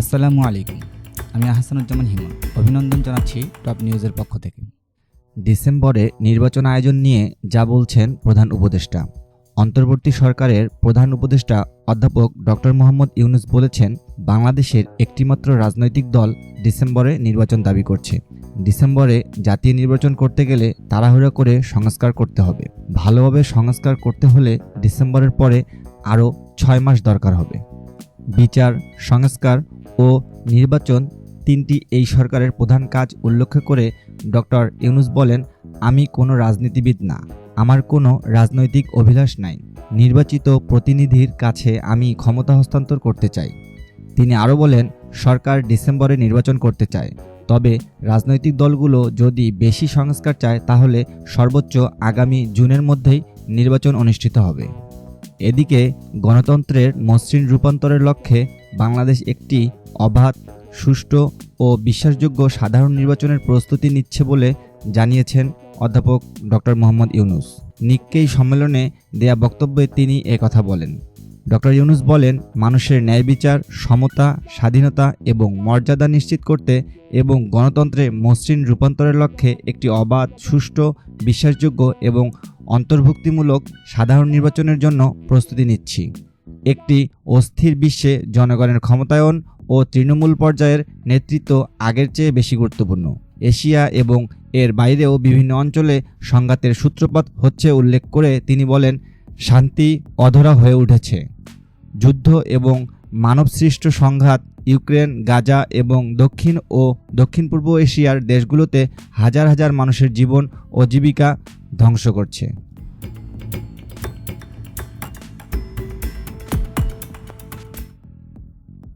আসসালামু আলাইকুম। আমি আহসানুজ্জামান হিমন। অভিনন্দন জানাচ্ছি টপ নিউজের পক্ষ থেকে। ডিসেম্বরে নির্বাচন আয়োজন নিয়ে যা বলছেন প্রধান উপদেষ্টা, অন্তর্বর্তী সরকারের প্রধান উপদেষ্টা অধ্যাপক ডক্টর মোহাম্মদ ইউনুস বলেছেন, বাংলাদেশের একটিমাত্র রাজনৈতিক দল ডিসেম্বরে নির্বাচন দাবি করছে। ডিসেম্বরে জাতীয় নির্বাচন করতে গেলে তাড়াহুড়ো করে সংস্কার করতে হবে। ভালোভাবে সংস্কার করতে হলে ডিসেম্বরের পরে আরও ছয় মাস দরকার হবে। বিচার, সংস্কার ও নির্বাচন তিনটি এই সরকারের প্রধান কাজ উল্লেখ করে ডক্টর ইউনুস বলেন, আমি কোনো রাজনীতিবিদ না। আমার কোনো রাজনৈতিক অভিলাষ নাই। নির্বাচিত প্রতিনিধির কাছে আমি ক্ষমতা হস্তান্তর করতে চাই। তিনি আরও বলেন, সরকার ডিসেম্বরে নির্বাচন করতে চায়। তবে রাজনৈতিক দলগুলো যদি বেশি সংস্কার চায়, তাহলে সর্বোচ্চ আগামী জুনের মধ্যেই নির্বাচন অনুষ্ঠিত হবে। এদিকে গণতন্ত্রের মসৃণ রূপান্তরের লক্ষ্যে বাংলাদেশ একটি অবাধ, সুষ্ঠু ও বিশ্বাসযোগ্য সাধারণ নির্বাচনের প্রস্তুতি নিচ্ছে বলে জানিয়েছেন অধ্যাপক ডক্টর মোহাম্মদ ইউনুস। নিক্কেই সম্মেলনে দেয়া বক্তব্যে তিনি কথা বলেন। ডক্টর ইউনুস বলেন, মানুষের ন্যায় বিচার, সমতা, স্বাধীনতা এবং মর্যাদা নিশ্চিত করতে এবং গণতন্ত্রে মসৃণ রূপান্তরের লক্ষ্যে একটি অবাধ, সুষ্ঠু, বিশ্বাসযোগ্য এবং অন্তর্ভুক্তিমূলক সাধারণ নির্বাচনের জন্য প্রস্তুতি নিচ্ছি। একটি অস্থির বিশ্বে জনগণের ক্ষমতায়ন ও তৃণমূল পর্যায়ের নেতৃত্ব আগের চেয়ে বেশি গুরুত্বপূর্ণ। এশিয়া এবং এর বাইরেও বিভিন্ন অঞ্চলে সংঘাতের সূত্রপাত হচ্ছে উল্লেখ করে তিনি বলেন, শান্তি অধরা হয়ে উঠেছে। যুদ্ধ এবং মানবসৃষ্ট সংঘাত ইউক্রেন, গাজা এবং দক্ষিণ ও দক্ষিণ পূর্ব এশিয়ার দেশগুলোতে হাজার হাজার মানুষের জীবন ও জীবিকা ধ্বংস করছে।